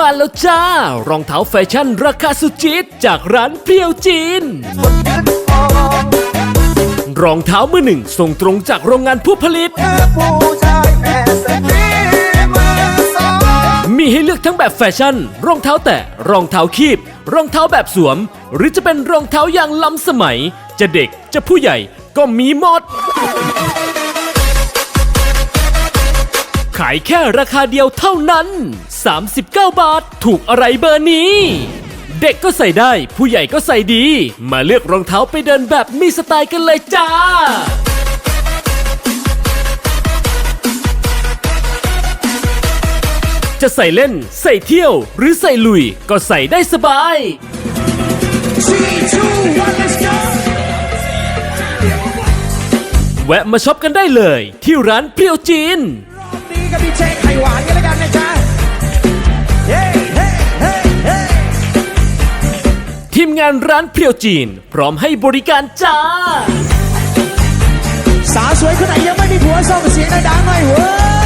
มาแล้วจ้า รองเท้าแฟชั่นราคาสุดจิตจากร้านเพียวจีน รองเท้ามือหนึ่งส่งตรงจากโรงงานผู้ผลิต มีให้เลือกทั้งแบบแฟชั่น รองเท้าแตะ รองเท้าคีบ รองเท้าแบบสวม หรือจะเป็นรองเท้ายางล้ำสมัย จะเด็กจะผู้ใหญ่ก็มีหมด ขายแค่ราคาเดียวเท่านั้น 39 บาท ถูกอะไรเบอร์นี้ เด็กก็ใส่ได้ ผู้ใหญ่ก็ใส่ดี มาเลือกรองเท้าไปเดินแบบมีสไตล์กันเลยจ้าจะใส่เล่น ใส่เที่ยว หรือใส่ลุย ก็ใส่ได้สบาย แวะมาช็อปกันได้เลย ที่ร้านเปรี้ยวจีน นี่ก็พี่เช็คไข่หวานกันแล้วกันนะจ๊ะเฮ้เฮ้เฮ้เฮ้ทีมงานร้านเปรี้ยวจีน พร้อมให้บริการจ้า สาวสวยคนไหนยังไม่มีผัวส่งเสียงดังๆหน่อยเว้ย